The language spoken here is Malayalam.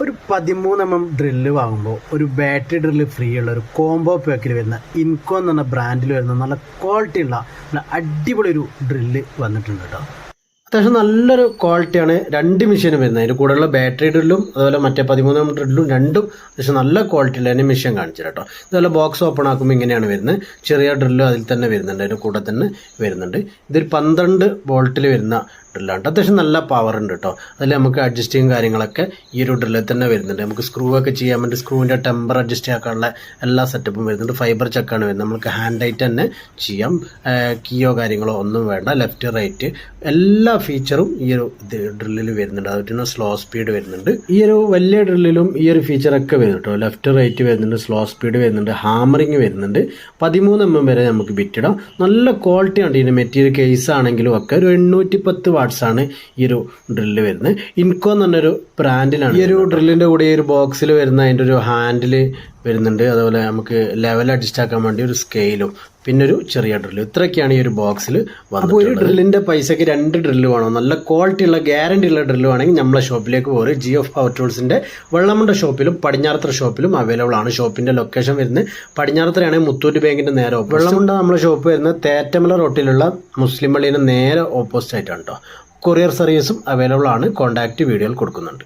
ഒരു പതിമൂന്ന് എം എം ഡ്രില്ല് വാങ്ങുമ്പോൾ ഒരു ബാറ്ററി ഡ്രില്ല് ഫ്രീ ഉള്ള ഒരു കോംബോ പാക്കിൽ വരുന്ന ഇൻകോ എന്ന് പറഞ്ഞ ബ്രാൻഡിൽ വരുന്ന നല്ല ക്വാളിറ്റി ഉള്ള നല്ല അടിപൊളി ഒരു ഡ്രില്ല് വന്നിട്ടുണ്ട് കേട്ടോ അത്യാവശ്യം നല്ലൊരു ക്വാളിറ്റിയാണ് രണ്ട് മെഷീനും വരുന്നത്. അതിന്റെ കൂടെയുള്ള ബാറ്ററി ഡ്രില്ലും അതുപോലെ മറ്റേ പതിമൂന്ന് എം ഡ്രില്ലും രണ്ടും അത്യാവശ്യം നല്ല ക്വാളിറ്റിയിൽ തന്നെ മെഷീൻ കാണിച്ചു കേട്ടോ ഇതുപോലെ ബോക്സ് ഓപ്പൺ ആക്കുമ്പോൾ ഇങ്ങനെയാണ് വരുന്നത്. ചെറിയ ഡ്രില്ലും അതിൽ തന്നെ വരുന്നുണ്ട്. അതിന്റെ കൂടെ തന്നെ വരുന്നുണ്ട്. ഇതൊരു പന്ത്രണ്ട് വോൾട്ടിൽ വരുന്ന ഡ്രില്ലാണ് അത്യാവശ്യം നല്ല പവർ ഉണ്ട് കേട്ടോ അതിൽ നമുക്ക് അഡ്ജസ്റ്റിങ് കാര്യങ്ങളൊക്കെ ഈ ഒരു ഡ്രില്ലിൽ തന്നെ വരുന്നുണ്ട്. നമുക്ക് സ്ക്രൂ ഒക്കെ ചെയ്യാൻ വേണ്ടി സ്ക്രൂവിന്റെ ടെമ്പർ അഡ്ജസ്റ്റ് ചെയ്യാനുള്ള എല്ലാ സെറ്റപ്പും വരുന്നുണ്ട്. ഫൈബർ ചെക്കാണ് വരുന്നത്. നമുക്ക് ഹാൻഡ് ആയിട്ട് തന്നെ ചെയ്യാം. കീയോ കാര്യങ്ങളോ ഒന്നും വേണ്ട. ലെഫ്റ്റ് റൈറ്റ് എല്ലാ ഫീച്ചറും ഈ ഒരു ഡ്രില്ലിൽ വരുന്നുണ്ട്. അതുപോലെ സ്ലോ സ്പീഡ് വരുന്നുണ്ട്. ഈ ഒരു വലിയ ഡ്രില്ലിലും ഈ ഒരു ഫീച്ചറൊക്കെ വരുന്നു കേട്ടോ ലെഫ്റ്റ് റൈറ്റ് വരുന്നുണ്ട്. സ്ലോ സ്പീഡ് വരുന്നുണ്ട്. ഹാമറിങ് വരുന്നുണ്ട്. പതിമൂന്ന് എം എം വരെ നമുക്ക് ബിറ്റിടാം നല്ല ക്വാളിറ്റി ഉണ്ട് ഇതിന് മെറ്റീരിയൽ കേസ് ആണെങ്കിലും ഒക്കെ ഒരു എണ്ണൂറ്റി പത്ത് വാട്ട്സ് ആണ് ഈ ഒരു ഡ്രില്ല് വരുന്നത്. ഇൻകോ എന്ന് പറഞ്ഞൊരു ബ്രാൻഡിലാണ് ഈ ഒരു ഡ്രില്ലിന്റെ കൂടെ ഈ ഒരു ബോക്സിൽ വരുന്ന അതിന്റെ ഒരു ഹാൻഡിൽ വരുന്നുണ്ട്. അതുപോലെ നമുക്ക് ലെവൽ അഡ്ജസ്റ്റ് ആക്കാൻ വേണ്ടി ഒരു സ്കെയിലും പിന്നെ ഒരു ചെറിയ ഡ്രില്ല് ഇത്രയൊക്കെയാണ് ഈ ഒരു ബോക്സിൽ അപ്പോൾ ഒരു ഡ്രില്ലിന്റെ പൈസയ്ക്ക് രണ്ട് ഡ്രില്ല് വേണം. നല്ല ക്വാളിറ്റി ഉള്ള ഗ്യാരണ്ടി ഉള്ള ഡ്രില്ല് വേണമെങ്കിൽ നമ്മളെ ഷോപ്പിലേക്ക് പോകും ജിയോ പവർ ടൂൾസിന്റെ വെള്ളമുണ്ട ഷോപ്പിലും പടിഞ്ഞാറത്തറ ഷോപ്പിലും അവൈലബിൾ ആണ്. ഷോപ്പിന്റെ ലൊക്കേഷൻ വരുന്നത് പടിഞ്ഞാറത്തറയാണെങ്കിൽ മുത്തൂറ്റ് ബാങ്കിന്റെ നേരെ opposite. വെള്ളമുണ്ട നമ്മളെ ഷോപ്പ് വരുന്നത് തേറ്റമല റോട്ടിലുള്ള മുസ്ലിം പള്ളിയുടെ നേരെ ഓപ്പോസിറ്റ് ആയിട്ടാണ് കേട്ടോ കൊറിയർ സർവീസും അവൈലബിൾ ആണ്. കോൺടാക്ട് വീഡിയോയിൽ കൊടുക്കുന്നുണ്ട്.